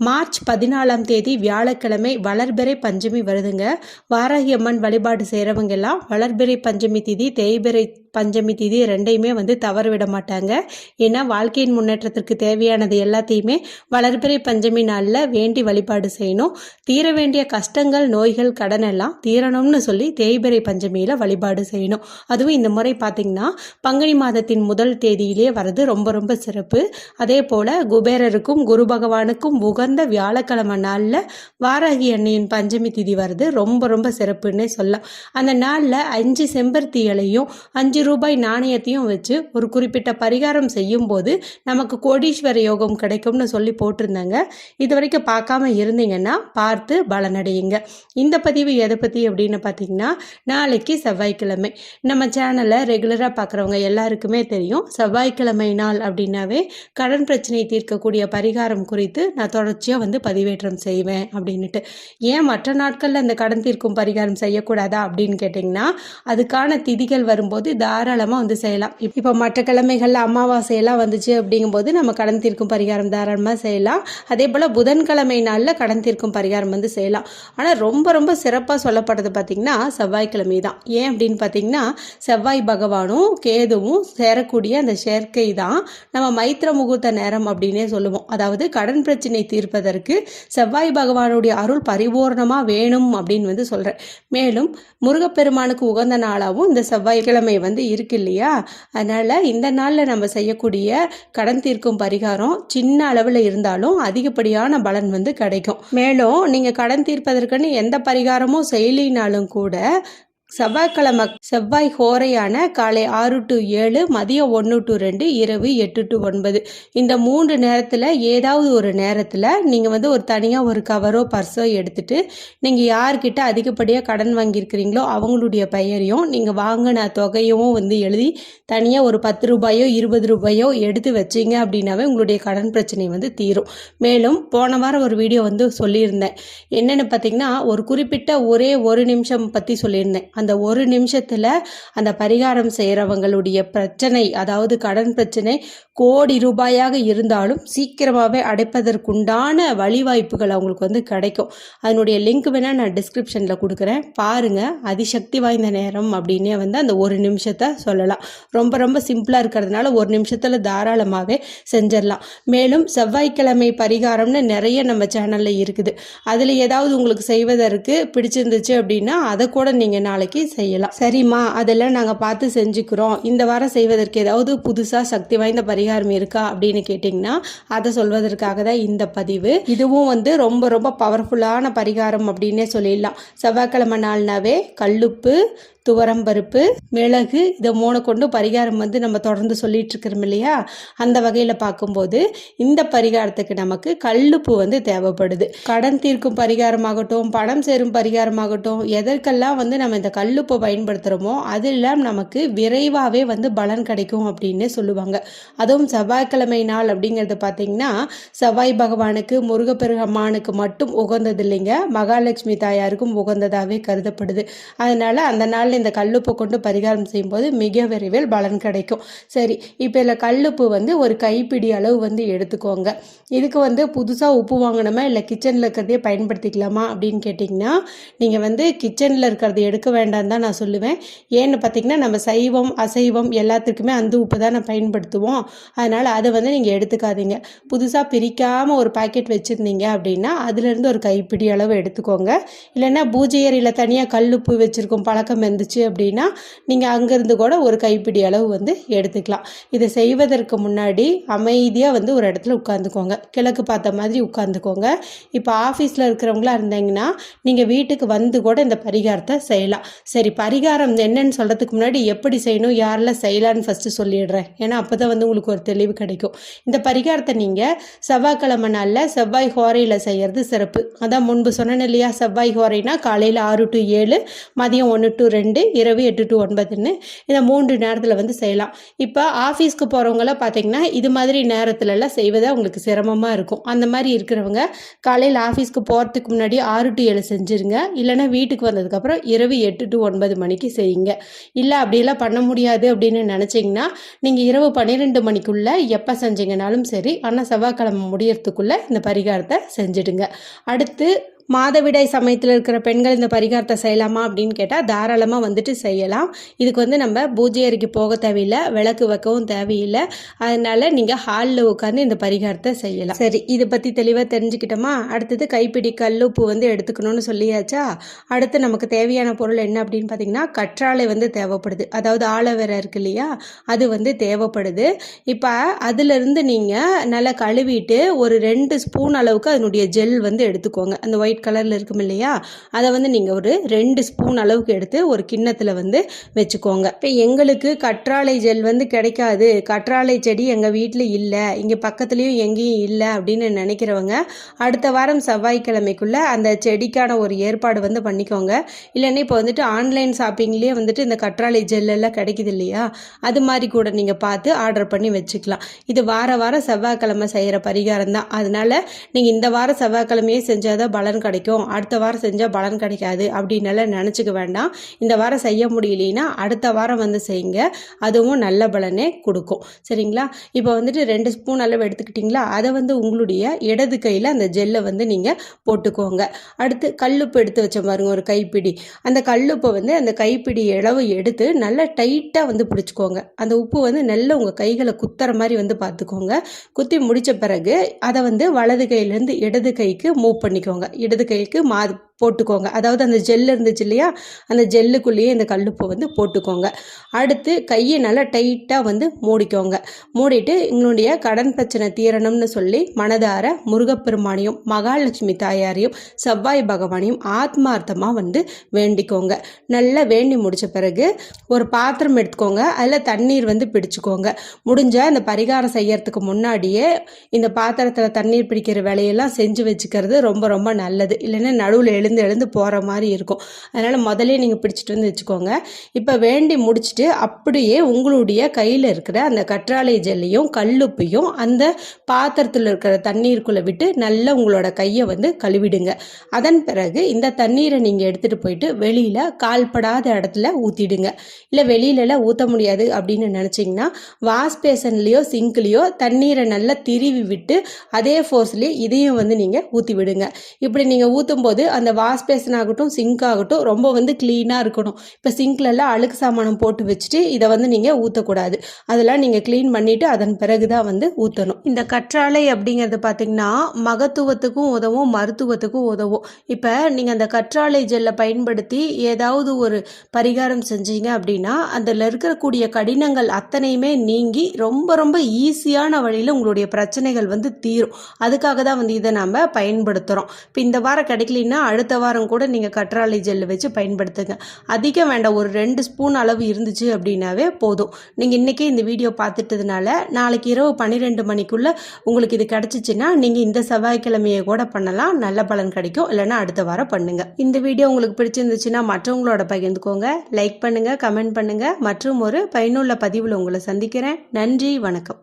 March பதினாலாம் தேதி வியாழக்கிழமை வளர்பிறை பஞ்சமி வருதுங்க. வாராகியம்மன் வழிபாடு செய்கிறவங்க எல்லாம் வளர்பிறை பஞ்சமி திதி தேய்பிறை பஞ்சமி திதி ரெண்டையுமே வந்து தவற விட மாட்டாங்க. ஏன்னா வாழ்க்கையின் முன்னேற்றத்திற்கு தேவையானது எல்லாத்தையுமே வளர்பிறை பஞ்சமி நாளில் வேண்டி வழிபாடு செய்யணும். தீர வேண்டிய கஷ்டங்கள் நோய்கள் கடன் எல்லாம் தீரணும்னு சொல்லி தேய்பிறை பஞ்சமியில் வழிபாடு செய்யணும். அதுவும் இந்த முறை பார்த்திங்கன்னா பங்குனி மாதத்தின் முதல் தேதியிலே வரது ரொம்ப ரொம்ப சிறப்பு. அதே போல் குபேரருக்கும் குரு பகவானுக்கும் உகந்த வியாழக்கிழமை நாளில் வாராகி அன்னையின் பஞ்சமி திதி வருது. ரொம்ப ரொம்ப சிறப்புன்னே சொல்லலாம். அந்த நாளில் அஞ்சு செம்பருத்தி இலையும் அஞ்சு ரூபாய் நாணயத்தையும் வச்சு ஒரு குறிப்பிட்ட பரிகாரம் செய்யும் போது நமக்கு கோடீஸ்வர யோகம் கிடைக்கும்னு சொல்லி போட்டிருந்தாங்க. இது வரைக்கும் பார்க்காம இருந்தீங்கன்னா பார்த்து பலனடையுங்க. இந்த பதிவு எதை பற்றி அப்படின்னு பார்த்தீங்கன்னா நாளைக்கு செவ்வாய்க்கிழமை. நம்ம சேனலை ரெகுலராக பார்க்குறவங்க எல்லாருக்குமே தெரியும். செவ்வாய்க்கிழமை நாள் அப்படின்னாவே கடன் பிரச்சனையை தீர்க்கக்கூடிய பரிகாரம் குறித்து நான் தொடர்ந்து தொடர்ச்சியாக வந்து பதிவேற்றம் செய்வேன் அப்படின்னுட்டு. ஏன் மற்ற நாட்களில் அந்த கடன் தீர்க்கும் பரிகாரம் செய்யக்கூடாதா அப்படின்னு கேட்டிங்கன்னா அதுக்கான திதிகள் வரும்போது தாராளமாக வந்து செய்யலாம். இப்போ மற்ற கிழமைகளில் அமாவாசையெல்லாம் வந்துச்சு அப்படிங்கும்போது நம்ம கடன் தீர்க்கும் பரிகாரம் தாராளமாக செய்யலாம். அதே போல் புதன்கிழமை நாளில் கடன் தீர்க்கும் பரிகாரம் வந்து செய்யலாம். ஆனால் ரொம்ப ரொம்ப சிறப்பாக சொல்லப்படுறது பார்த்திங்கன்னா செவ்வாய்க்கிழமை தான். ஏன் அப்படின்னு பார்த்தீங்கன்னா செவ்வாய் பகவானும் கேதுவும் சேரக்கூடிய அந்த சேர்க்கை தான் நம்ம மைத்திர முகூர்த்த நேரம் அப்படின்னே சொல்லுவோம். அதாவது கடன் பிரச்சனை தீர்வு தீர்ப்பதற்கு செவ்வாய் பகவானுடைய அருள் பரிபூர்ணமாக வேணும் அப்படின்னு வந்து சொல்கிறேன் மேலும் முருகப்பெருமானுக்கு உகந்த நாளாகவும் இந்த செவ்வாய்க்கிழமை வந்து இருக்கு இல்லையா? அதனால் இந்த நாளில் நம்ம செய்யக்கூடிய கடன் தீர்க்கும் பரிகாரம் சின்ன அளவில் இருந்தாலும் அதிகப்படியான பலன் வந்து கிடைக்கும். மேலும் நீங்கள் கடன் தீர்ப்பதற்குன்னு எந்த பரிகாரமும் செய்யலினாலும் கூட செவ்வாய்க்கிழமை செவ்வாய் ஹோரையான காலை ஆறு டு ஏழு மதியம் ஒன்று டு ரெண்டு இரவு எட்டு டு ஒன்பது. இந்த மூன்று நேரத்தில் ஏதாவது ஒரு நேரத்தில் நீங்கள் வந்து ஒரு தனியாக ஒரு கவரோ பர்ஸோ எடுத்துட்டு நீங்கள் யார்கிட்ட அதிகப்படியாக கடன் வாங்கியிருக்கிறீங்களோ அவங்களுடைய பெயரையும் நீங்கள் வாங்கின தொகையும் வந்து எழுதி தனியாக ஒரு பத்து ரூபாயோ இருபது ரூபாயோ எடுத்து வச்சிங்க அப்படின்னாவே உங்களுடைய கடன் பிரச்சனை வந்து தீரும். மேலும் போன வாரம் ஒரு வீடியோ வந்து சொல்லியிருந்தேன். என்னென்னு பார்த்தீங்கன்னா ஒரு குறிப்பிட்ட ஒரே ஒரு நிமிஷம் பற்றி சொல்லியிருந்தேன். அந்த ஒரு நிமிஷத்தில் அந்த பரிகாரம் செய்கிறவங்களுடைய பிரச்சனை அதாவது கடன் பிரச்சனை கோடி ரூபாயாக இருந்தாலும் சீக்கிரமாகவே அடைப்பதற்குண்டான வழிவாய்ப்புகள் அவங்களுக்கு வந்து கிடைக்கும். அதனுடைய லிங்க் வேணால் நான் டிஸ்கிரிப்ஷனில் கொடுக்குறேன். பாருங்கள் அதிசக்தி வாய்ந்த நேரம் அப்படின்னே வந்து அந்த ஒரு நிமிஷத்தை சொல்லலாம். ரொம்ப ரொம்ப சிம்பிளாக இருக்கிறதுனால ஒரு நிமிஷத்தில் தாராளமாகவே செஞ்சிடலாம். மேலும் செவ்வாய்க்கிழமை பரிகாரம்னு நிறைய நம்ம சேனலில் இருக்குது. அதில் ஏதாவது உங்களுக்கு செய்வதற்கு பிடிச்சிருந்துச்சு அப்படின்னா அதை கூட நீங்கள் நாளைக்கு செய்யலாம். சரிம்மா அதெல்லாம் நாங்கள் பார்த்து செஞ்சுக்கிறோம். இந்த வாரம் செய்வதற்கு ஏதாவது புதுசாக சக்தி வாய்ந்த பரிகாரம் இருக்கா அப்படின்னு கேட்டிங்கன்னா அதை சொல்வதற்காக தான் இந்த பதிவு. இதுவும் வந்து ரொம்ப ரொம்ப பவர்ஃபுல்லான பரிகாரம் அப்படின்னே சொல்லிடலாம். செவ்வாய்க்கிழமை நாள்னாவே கல்லுப்பு துவரம் பருப்பு மிளகு இதை மூணு கொண்டு பரிகாரம் வந்து நம்ம தொடர்ந்து சொல்லிட்டு இருக்கிறோம் இல்லையா? அந்த வகையில் பார்க்கும்போது இந்த பரிகாரத்துக்கு நமக்கு கல்லுப்பு வந்து தேவைப்படுது. கடன் தீர்க்கும் பரிகாரமாகட்டும் பணம் சேரும் பரிகாரமாகட்டும் எதற்கெல்லாம் வந்து நம்ம இந்த கல்லுப்பை பயன்படுத்துகிறோமோ அதெல்லாம் நமக்கு விரைவாகவே வந்து பலன் கிடைக்கும் அப்படின்னு சொல்லுவாங்க. அதுவும் செவ்வாய்க்கிழமை நாள் அப்படிங்கிறது பார்த்தீங்கன்னா செவ்வாய் பகவானுக்கு முருகப்பெருமானுக்கு மட்டும் உகந்தது இல்லைங்க. மகாலட்சுமி தாயாருக்கும் உகந்ததாகவே கருதப்படுது. அதனால் அந்த நாளில் இந்த கல்லுப்பு கொண்டு பரிகாரம் செய்யும்போது மிக விரைவில் பலன் கிடைக்கும். சரி இப்போ இதில் கல்லுப்பு வந்து ஒரு கைப்பிடி அளவு வந்து எடுத்துக்கோங்க. இதுக்கு வந்து புதுசாக உப்பு வாங்கணுமா இல்லை கிச்சனில் இருக்கிறதே பயன்படுத்திக்கலாமா அப்படின்னு கேட்டிங்கன்னா நீங்கள் வந்து கிச்சனில் இருக்கிறத எடுக்க வேண்டாம் தான் நான் சொல்லுவேன். ஏன்னு பார்த்தீங்கன்னா நம்ம சைவம் அசைவம் எல்லாத்துக்குமே அந்த உப்பு தான் நான் பயன்படுத்துவோம். அதனால் அதை வந்து நீங்கள் எடுத்துக்காதீங்க. புதுசாக பிரிக்காமல் ஒரு பாக்கெட் வச்சுருந்தீங்க அப்படின்னா அதுலேருந்து ஒரு கைப்பிடி அளவு எடுத்துக்கோங்க. இல்லைன்னா பூஜை அறையில் தனியாக கல்லுப்பு வச்சுருக்கோம் பழக்கம் இருந்துச்சு அப்படின்னா நீங்கள் அங்கேருந்து கூட ஒரு கைப்பிடி அளவு வந்து எடுத்துக்கலாம். இதை செய்வதற்கு முன்னாடி அமைதியாக வந்து ஒரு இடத்துல உட்காந்துக்கோங்க கிழக்கு பார்த்த மாதிரி உட்காந்துக்கோங்க இப்போ ஆஃபீஸில் இருக்கிறவங்களா இருந்தீங்கன்னா நீங்கள் வீட்டுக்கு வந்து கூட இந்த பரிகாரத்தை செய்யலாம். சரி பரிகாரம் என்னன்னு சொல்கிறதுக்கு முன்னாடி எப்படி செய்யணும் யாரெல்லாம் செய்யலான்னு ஃபஸ்ட்டு சொல்லிடுறேன். ஏன்னா அப்போ தான் வந்து உங்களுக்கு ஒரு தெளிவு கிடைக்கும். இந்த பரிகாரத்தை நீங்கள் செவ்வாய்க்கிழமை நாளில் செவ்வாய் ஹோரையில் செய்கிறது சிறப்பு. அதான் முன்பு சொன்னேன் இல்லையா செவ்வாய் ஹோரைனா காலையில் ஆறு டு ஏழு மதியம் ஒன்று டு ரெண்டு பன்னெண்டு இரவு எட்டு டு ஒன்பதுன்னு இந்த மூன்று நேரத்தில் வந்து செய்யலாம். இப்போ ஆஃபீஸ்க்கு போகிறவங்களாம் பார்த்தீங்கன்னா இது மாதிரி நேரத்துலலாம் செய்வதே அவங்களுக்கு சிரமமாக இருக்கும். அந்த மாதிரி இருக்கிறவங்க காலையில் ஆஃபீஸ்க்கு போகிறதுக்கு முன்னாடி ஆறு டு ஏழு செஞ்சுருங்க. இல்லைன்னா வீட்டுக்கு வந்ததுக்கப்புறம் இரவு எட்டு டு ஒன்பது மணிக்கு செய்யுங்க. இல்லை அப்படியெல்லாம் பண்ண முடியாது அப்படின்னு நினச்சிங்கன்னா நீங்கள் இரவு பன்னிரெண்டு மணிக்குள்ளே எப்போ செஞ்சீங்கனாலும் சரி ஆனால் செவ்வாய்க்கிழமை முடியறதுக்குள்ளே இந்த பரிகாரத்தை செஞ்சுடுங்க. அடுத்து மாதவிடாய் சமயத்தில் இருக்கிற பெண்கள் இந்த பரிகாரத்தை செய்யலாமா அப்படின்னு கேட்டால் தாராளமாக வந்துட்டு செய்யலாம். இதுக்கு வந்து நம்ம பூஜை அறைக்கு போக தேவையில்லை விளக்கு வைக்கவும் தேவையில்லை. அதனால நீங்கள் ஹாலில் உட்காந்து இந்த பரிகாரத்தை செய்யலாம். சரி இதை பற்றி தெளிவாக தெரிஞ்சுக்கிட்டோமா? அடுத்தது கைப்பிடி கல்லுப்பு வந்து எடுத்துக்கணும்னு சொல்லியாச்சா? அடுத்து நமக்கு தேவையான பொருள் என்ன அப்படின்னு பார்த்தீங்கன்னா கற்றாழை வந்து தேவைப்படுது. அதாவது ஆலோவேரா இருக்கு இல்லையா? அது வந்து தேவைப்படுது. இப்போ அதிலிருந்து நீங்கள் நல்லா கழுவிட்டு ஒரு ரெண்டு ஸ்பூன் அளவுக்கு அதனுடைய ஜெல் வந்து எடுத்துக்கோங்க. அந்த ஒயிட் கலரில் இருக்கும் இல்லையா? அதை வந்து நீங்கள் ஒரு ரெண்டு ஸ்பூன் அளவுக்கு எடுத்து ஒரு கிண்ணத்தில் வந்து வச்சுக்கோங்க. இப்போ எங்களுக்கு கற்றாழை ஜெல் வந்து கிடைக்காது. கற்றாழை செடி எங்கள் வீட்டில் இல்லை. இங்கே பக்கத்துலேயும் எங்கேயும் இல்லை அப்படின்னு நினைக்கிறவங்க அடுத்த வாரம் செவ்வாய்க்கிழமைக்குள்ளே அந்த செடிக்கான ஒரு ஏற்பாடு வந்து பண்ணிக்கோங்க. இல்லைன்னா இப்போ வந்துட்டு ஆன்லைன் ஷாப்பிங்லேயே வந்துட்டு இந்த கற்றாழை ஜெல் எல்லாம் கிடைக்குது இல்லையா? அது மாதிரி கூட நீங்கள் பார்த்து ஆர்டர் பண்ணி வச்சுக்கலாம். இது வார வாரம் செவ்வாய்க்கிழமை செய்கிற பரிகாரம் தான் அதனால் நீங்கள் இந்த வாரம் செவ்வாய்க்கிழமையே செஞ்சால் தான் பலன் கிடைக்கும். அடுத்த வாரம் செஞ்சால் பலன் கிடைக்காது அப்படின்னெல்லாம் நினச்சிக்க வேண்டாம். இந்த வாரம் செய்ய முடியலைன்னா அடுத்த வாரம் வந்து செய்யுங்க. அதுவும் நல்ல பலனே கொடுக்கும். சரிங்களா? இப்போ வந்துட்டு ரெண்டு ஸ்பூன் அளவு எடுத்துக்கிட்டிங்களா? அதை வந்து உங்களுடைய இடது கையில் அந்த ஜெல்லை வந்து நீங்கள் போட்டுக்கோங்க. அடுத்து கல்லுப்பு எடுத்து வச்ச பாருங்க ஒரு கைப்பிடி. அந்த கல்லுப்பை வந்து அந்த கைப்பிடி அளவு எடுத்து நல்லா டைட்டாக வந்து பிடிச்சிக்கோங்க. அந்த உப்பு வந்து நல்ல உங்கள் கைகளை குத்துற மாதிரி வந்து பார்த்துக்கோங்க. குத்தி முடித்த பிறகு அதை வந்து வலது கையிலேருந்து இடது கைக்கு மூவ் பண்ணிக்கோங்க. இடது கைக்கு மா போட்டுக்கோங்க. அதாவது அந்த ஜெல் இருந்துச்சு இல்லையா? அந்த ஜெல்லுக்குள்ளேயே இந்த கல்லுப்பை வந்து போட்டுக்கோங்க. அடுத்து கையை நல்லா டைட்டாக வந்து மூடிக்கோங்க. மூடிட்டு எங்களுடைய கடன் பிரச்சனை தீரணும்னு சொல்லி மனதார முருகப்பெருமானையும் மகாலட்சுமி தாயாரையும் செவ்வாய் பகவானையும் ஆத்மார்த்தமாக வந்து வேண்டிக்கோங்க. நல்லா வேண்டி முடித்த பிறகு ஒரு பாத்திரம் எடுத்துக்கோங்க. அதில் தண்ணீர் வந்து பிடிச்சிக்கோங்க. முடிஞ்சால் அந்த பரிகாரம் செய்யறதுக்கு முன்னாடியே இந்த பாத்திரத்தில் தண்ணீர் பிடிக்கிற வேலையெல்லாம் செஞ்சு வச்சுக்கிறது ரொம்ப ரொம்ப நல்லது. இல்லைன்னா நடுவில் எழுந்து எழுந்து போகிற மாதிரி இருக்கும். அதனால் முதலே நீங்கள் பிடிச்சிட்டு வந்து வச்சுக்கோங்க. இப்போ வேண்டி முடிச்சுட்டு அப்படியே உங்களுடைய கையில் இருக்கிற அந்த கற்றாழை ஜெல்லையும் கல்லுப்பையும் அந்த பாத்திரத்தில் இருக்கிற தண்ணீருக்குள்ளே விட்டு நல்லா உங்களோட கையை வந்து கழுவிடுங்க. அதன் பிறகு இந்த தண்ணீரை நீங்கள் எடுத்துகிட்டு போயிட்டு வெளியில் கால்படாத இடத்துல ஊற்றிடுங்க இல்லை வெளியிலலாம் ஊற்ற முடியாது அப்படின்னு நினச்சிங்கன்னா வாஷ் பேசன்லேயோ சிங்க்லேயோ தண்ணீரை நல்லா திருவி விட்டு அதே ஃபோர்ஸ்லேயே இதையும் வந்து நீங்கள் ஊற்றி விடுங்க இப்படி நீங்கள் ஊற்றும் போது அந்த வாஷ் பேசன் ஆகட்டும் சிங்க் ஆகட்டும் ரொம்ப வந்து க்ளீனாக இருக்கணும். இப்போ சிங்க்லலாம் அழுக்கு சாமானம் போட்டு வச்சுட்டு இதை வந்து நீங்கள் ஊற்றக்கூடாது அதெல்லாம் நீங்கள் க்ளீன் பண்ணிவிட்டு அதன் பிறகு தான் வந்து ஊற்றணும் இந்த கற்றாழை அப்படிங்கிறது பார்த்திங்கன்னா மகத்துவத்துக்கும் உதவும் மருத்துவத்துக்கும் உதவும். இப்போ நீங்கள் அந்த கற்றாழை ஜெல்லை பயன்படுத்தி ஏதாவது ஒரு பரிகாரம் செஞ்சீங்க அப்படின்னா அதில் இருக்கக்கூடிய கடினங்கள் அத்தனையுமே நீங்கி ரொம்ப ரொம்ப ஈஸியான வழியில் உங்களுடைய பிரச்சனைகள் வந்து தீரும். அதுக்காக தான் வந்து இதை நம்ம பயன்படுத்துகிறோம் இப்போ இந்த வாரம் கிடைக்கலன்னா அடுத்த அடுத்த வாரம் கூட நீங்கள் கற்றாழை ஜெல் வச்சு பயன்படுத்துங்க. அதிகம் வேண்டாம் ஒரு ரெண்டு ஸ்பூன் அளவு இருந்துச்சு அப்படின்னாவே போதும். நீங்கள் இன்றைக்கே இந்த வீடியோ பார்த்துட்டதுனால நாளைக்கு இரவு பன்னிரெண்டு மணிக்குள்ளே உங்களுக்கு இது கிடச்சிச்சின்னா நீங்கள் இந்த செவ்வாய்க்கிழமையை கூட பண்ணலாம். நல்ல பலன் கிடைக்கும். இல்லைன்னா அடுத்த வாரம் பண்ணுங்கள் இந்த வீடியோ உங்களுக்கு பிடிச்சிருந்துச்சுன்னா மற்றவங்களோட பகிர்ந்துக்கோங்க. லைக் பண்ணுங்கள் கமெண்ட் பண்ணுங்கள் மற்றும் ஒரு பயனுள்ள பதிவில் உங்களை சந்திக்கிறேன். நன்றி வணக்கம்.